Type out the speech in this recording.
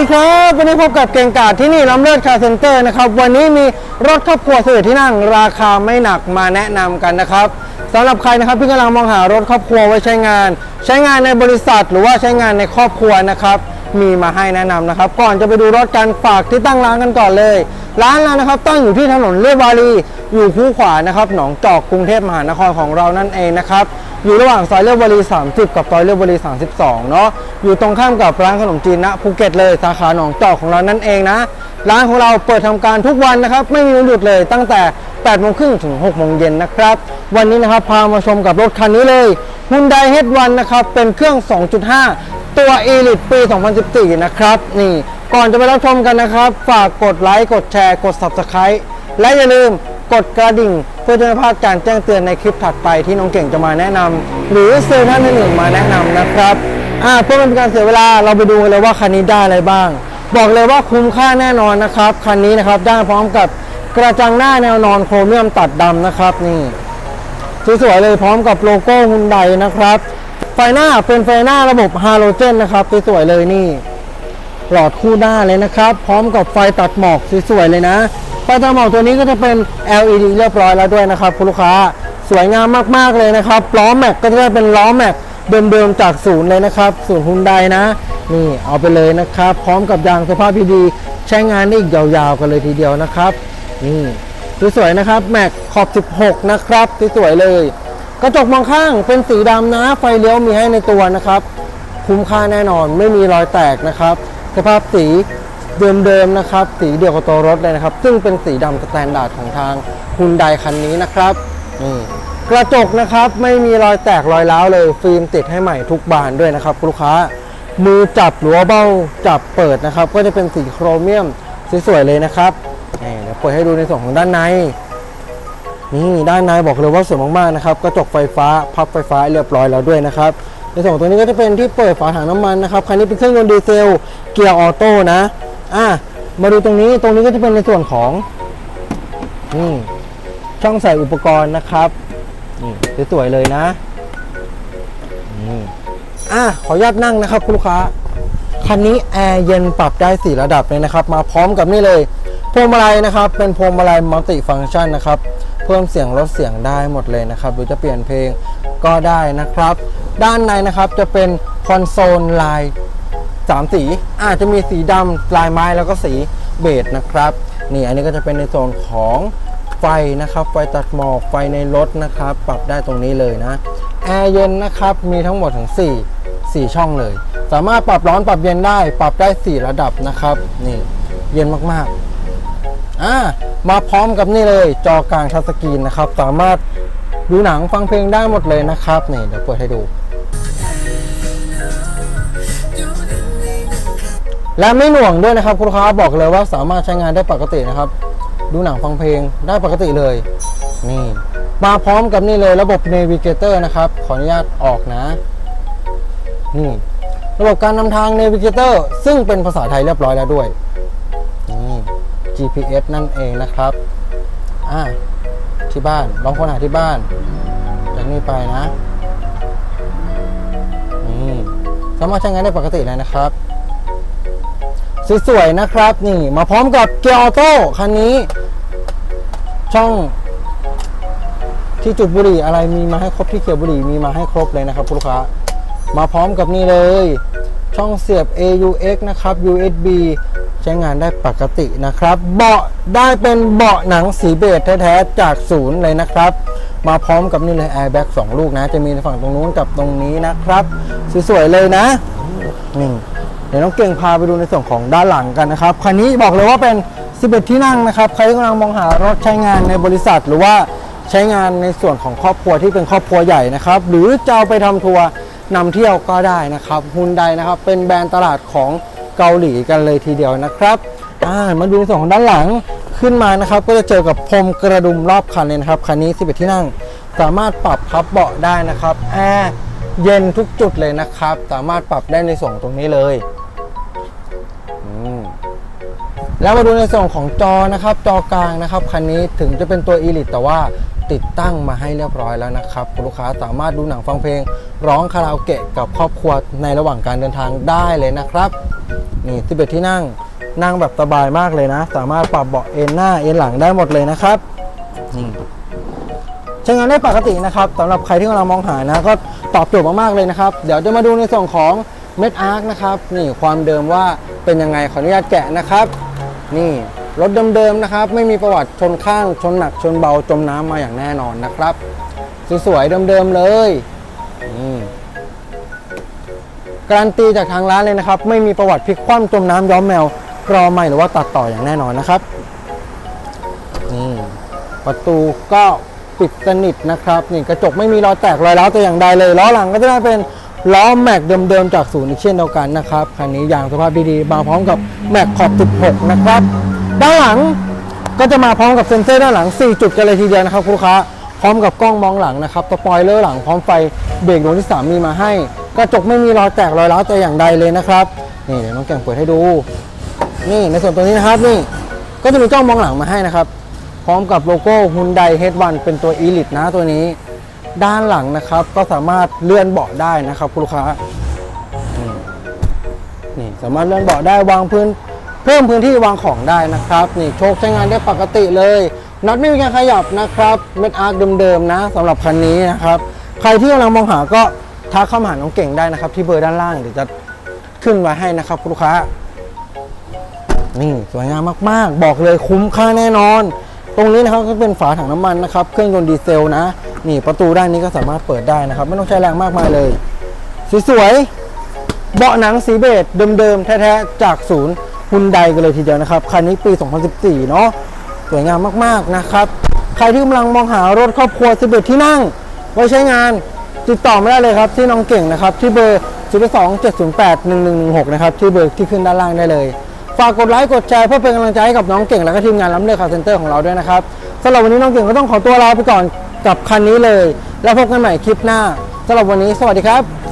ดีครับวันนี้พบกับเก่งกาดที่นี่ล้ำเลิศคาเซ็นเตอร์นะครับวันนี้มีรถครอบครัวสวีทที่นั่งราคาไม่หนักมาแนะนำกันนะครับสำหรับใครนะครับที่กำลังมองหารถครอบครัวไว้ใช้งาน ใช้งานในบริษัทหรือว่าใช้งานในครอบครัวนะครับ มีมาให้แนะนำนะครับ ก่อนจะไปดูรถกันฝากที่ตั้งร้านกันก่อนเลย ร้านเรานะครับตั้งอยู่ที่ถนนเลียบวารีอยู่คู่ขวานะครับหนองจอกกรุงเทพมหานครของเรานั่นเองนะครับอยู่ระหว่างซอยเลียบวารี30 กับซอยเลียบวารี32เนาะอยู่ตรงข้ามกับร้านขนมจีนณภูเก็ตเลยสาขาหนองจอกของเรานั่นเองนะร้านของเราเปิดทำการทุกวันนะครับไม่มีวันหยุดเลยตั้งแต่8โมงครึ่งถึง6โมงเย็นนะครับ วันนี้นะครับพามาชมกับรถคันนี้เลย Hyundai H1 นะครับ เป็นเครื่อง 2.5 ตัว Elite ปี 2014 นะครับ นี่ก่อนจะไปรับชมกันนะครับ ฝากกดไลค์กดแชร์กด Subscribe และอย่าลืมกดกระดิ่ง เพื่อจะไม่พลาดการแจ้งเตือนในคลิปถัดไปที่น้องเก่งจะมาแนะนำหรือเซื้อท่านอื่นๆมาแนะนำนะครับอ่าเพื่อไม่เป็นการเสียเวลาเราไปดูกันเลยว่าคันนี้ได้อะไรบ้าง บอกเลยว่าคุ้มค่าแน่นอนนะครับคันนี้นะครับได้พร้อมกับกระจังหน้าแนวนอนโครเมียมตัดดำนะครับนี่สวยๆเลยพร้อมกับโลโก้ฮุนไดนะครับ ไฟหน้าเป็นไฟหน้าระบบฮาโลเจนนะครับสวยๆเลยนี่ หลอดคู่หน้าเลยนะครับ พร้อมกับไฟตัดหมอกสวยๆเลยนะ ไฟตัดหมอกตัวนี้ก็จะเป็น LED เรียบร้อยแล้วด้วยนะครับคุณลูกค้าสวยงามมากๆเลยนะครับล้อแม็กก็จะเป็นล้อแม็กเดิมๆจากศูนย์เลยนะครับศูนย์ฮุนไดนะนี่เอาไปเลยนะครับ พร้อมกับยางสภาพดีๆใช้งานได้อีกยาวๆกันเลยทีเดียวนะครับ นี่สวยๆนะครับแม็กขอบ 16 นะครับสวยๆเลย กระจกมองข้างเป็นสีดำนะ ไฟเลี้ยวมีให้ในตัวนะครับ คุ้มค่าแน่นอนไม่มีรอยแตกนะครับ สภาพสีเดิมๆนะครับ สีเดียวกับตัวรถเลยนะครับ ซึ่งเป็นสีดำสแตนดาร์ดของทางฮุนไดคันนี้นะครับนี่กระจกนะครับไม่มีรอยแตกรอยร้าวเลย ฟิล์มติดให้ใหม่ทุกบานด้วยนะครับลูกค้า มือจับหรือว่าเบ้าจับเปิดนะครับ ก็จะเป็นสีโครเมียมสวยๆเลยนะครับนี่เดี๋ยวเปิดให้ดูในส่วนของด้านใน นี่ด้านในบอกเลยว่าสวยมากๆนะครับกระจกไฟฟ้าพับไฟฟ้าเรียบร้อยแล้วด้วยนะครับในส่วนของตัวนี้ก็จะเป็นที่เปิดฝาถังน้ำมันนะครับคันนี้เป็นเครื่องยนต์ดีเซลเกียร์ออโต้นะอะมาดูตรงนี้ตรงนี้ก็จะเป็นในส่วนของนี่ช่องใส่อุปกรณ์นะครับนี่สวยๆเลยนะนี่อะขออนุญาตนั่งนะครับคุณลูกค้าคันนี้แอร์เย็นปรับได้ 4 ระดับเลยนะครับ มาพร้อมกับนี่เลยพวงมาลัยนะครับ เป็นพวงมาลัยมัลติฟังก์ชันนะครับ พิ่มเสียงลดเสียงได้หมดเลยนะครับ หรือจะเปลี่ยนเพลงก็ได้นะครับ ด้านในนะครับจะเป็นคอนโซลลาย 3 สีอาจจะมีสีดำลายไม้แล้วก็สีเบจนะครับนี่อันนี้ก็จะเป็นในโซนของไฟนะครับ ไฟตัดหมอกไฟในรถนะครับ ปรับได้ตรงนี้เลยนะแอร์เย็นนะครับมีทั้งหมดถึง4 4 ช่องเลย สามารถปรับร้อนปรับเย็นได้ ปรับได้ 4 ระดับนะครับ นี่เย็นมากๆ อ่ามาพร้อมกับนี่เลยจอกลางทัชสกรีนนะครับ สามารถดูหนังฟังเพลงได้หมดเลยนะครับนี่เดี๋ยวเปิดให้ดู และไม่หน่วงด้วยนะครับคุณลูกค้าบอกเลยว่าสามารถใช้งานได้ปกตินะครับ ดูหนังฟังเพลงได้ปกติเลย นี่ มาพร้อมกับนี่เลยระบบ Navigator นะครับ ขออนุญาตออกนะ นี่ ระบบการนำทาง Navigator ซึ่งเป็นภาษาไทยเรียบร้อยแล้วด้วย GPS นั่นเองนะครับอ่าที่บ้านลองค้นหาที่บ้าน จากนี้ไปนะนี่สามารถใช้งานได้ปกติเลยนะครับสวยๆนะครับนี่มาพร้อมกับเกียร์ออโต้คันนี้ ช่องที่จุดบุหรี่อะไรมีมาให้ครบที่เขียวบุหรี่มีมาให้ครบเลยนะครับคุณลูกค้ามาพร้อมกับนี่เลย ช่องเสียบ AUX นะครับ USB ใช้งานได้ปกตินะครับ เบาะได้เป็นเบาะหนังสีเบจแท้ๆจากศูนย์เลยนะครับ มาพร้อมกับนี่เลย airbag 2ลูกนะ จะมีในฝั่งตรงนู้นกับตรงนี้นะครับ สวยๆเลยนะนี่เดี๋ยวน้องเก่งพาไปดูในส่วนของด้านหลังกันนะครับ คันนี้บอกเลยว่าเป็น 11 ที่นั่งนะครับ ใครที่กำลังมองหารถใช้งานในบริษัท หรือว่าใช้งานในส่วนของครอบครัวที่เป็นครอบครัวใหญ่นะครับ หรือจะเอาไปทำทัวร์นำเที่ยวก็ได้นะครับฮุนไดนะครับ เป็นแบรนด์ตลาดของ เกาหลีกันเลยทีเดียวนะครับมาดูในส่วนของด้านหลังขึ้นมานะครับ ก็จะเจอกับพรมกระดุมรอบคันเลยนะครับคันนี้11ที่นั่ง สามารถปรับพับเบาะได้นะครับแอร์เย็นทุกจุดเลยนะครับ สามารถปรับได้ในส่วนตรงนี้เลยแล้วมาดูในส่วนของจอนะครับ จอกลางนะครับคันนี้ถึงจะเป็นตัว Elite แต่ว่าติดตั้งมาให้เรียบร้อยแล้วนะครับลูกค้าสามารถดูหนังฟังเพลง ร้องคาราโอเกะกับครอบครัวในระหว่างการเดินทางได้เลยนะครับ นี่11ที่นั่งนั่งแบบสบายมากเลยนะ สามารถปรับเบาะเอนหน้าเอนหลังได้หมดเลยนะครับนี่ใช้งานได้ปกตินะครับสำหรับใครที่กำลังมองหานะ ก็ตอบโจทย์มากๆเลยนะครับ เดี๋ยวจะมาดูในส่วนของเม็ดอาร์คนะครับนี่ความเดิมว่าเป็นยังไงขออนุญาตแกะนะครับ นี่รถเดิมๆนะครับ ไม่มีประวัติชนข้างชนหนักชนเบาจมน้ำมาอย่างแน่นอนนะครับ สวยๆเดิมๆเลยอืม การันตีจากทางร้านเลยนะครับ ไม่มีประวัติพลิกคว่ำจมน้ำย้อมแมวกรอใหม่หรือว่าตัดต่ออย่างแน่นอนนะครับนี่ประตูก็ปิดสนิทนะครับนี่กระจกไม่มีรอยแตกรอยร้าวแต่อย่างใดเลยล้อหลังก็จะได้เป็นล้อแม็กเดิมๆจากศูนย์อีกเช่นเดียวกันนะครับคันนี้ยางสภาพดีๆมาพร้อมกับแม็กขอบ 16 นะครับด้านหลังก็จะมาพร้อมกับเซ็นเซอร์ด้านหลัง 4 จุดกันเลยทีเดียวนะครับคุณลูกค้าพร้อมกับกล้องมองหลังนะครับสปอยเลอร์หลังพร้อมไฟเบรกดวงที่ 3 มีมาให้ กระจกไม่มีรอยแตกรอยร้าวแต่อย่างใดเลยนะครับนี่เดี๋ยวน้องแก่งเปิดให้ดู นี่ในส่วนตัวนี้นะครับนี่ก็จะมีกล้องมองหลังมาให้นะครับ พร้อมกับโลโก้ Hyundai H1 เป็นตัว Elite นะตัวนี้ ด้านหลังนะครับ ก็สามารถเลื่อนเบาะได้นะครับคุณลูกค้านี่สามารถเลื่อนเบาะได้วางพื้น เพิ่มพื้นที่วางของได้นะครับ นี่โชคใช้งานได้ปกติเลยน็อตไม่มีการขยับนะครับเม็ดอาร์คเดิมๆนะสำหรับคันนี้นะครับ ใครที่กำลังมองหาก็ ทักเข้ามาหาน้องเก่งได้นะครับ ที่เบอร์ด้านล่างเดี๋ยวจะขึ้นไว้ให้นะครับลูกค้า นี่สวยงามมากๆ บอกเลยคุ้มค่าแน่นอน ตรงนี้นะครับก็เป็นฝาถังน้ำมันนะครับ เครื่องยนต์ดีเซลนะ นี่ประตูด้านนี้ก็สามารถเปิดได้นะครับ ไม่ต้องใช้แรงมากมายเลย สวยๆ เบาะหนังสีเบจเดิมๆ แท้ๆ จากศูนย์ฮุนไดกันเลยทีเดียวนะครับ คันนี้ปี 2014 เนาะสวยงามมากๆนะครับ ใครที่กำลังมองหารถครอบครัว 11 ที่นั่ง ไว้ใช้งาน ติดต่อไม่ได้เลยครับที่น้องเก่งนะครับที่เบอร์ 02 708 1116 นะครับที่เบอร์ที่ขึ้นด้านล่างได้เลย ฝากกดไลค์กดแชร์เพื่อเป็นกำลังใจให้กับน้องเก่งและก็ทีมงานล้ำเลือกคาวเซ็นเตอร์ของเราด้วยนะครับสำหรับวันนี้น้องเก่งก็ต้องขอตัวลาไปก่อนกับคันนี้เลย แล้วพบกันใหม่คลิปหน้าสำหรับวันนี้ สวัสดีครับ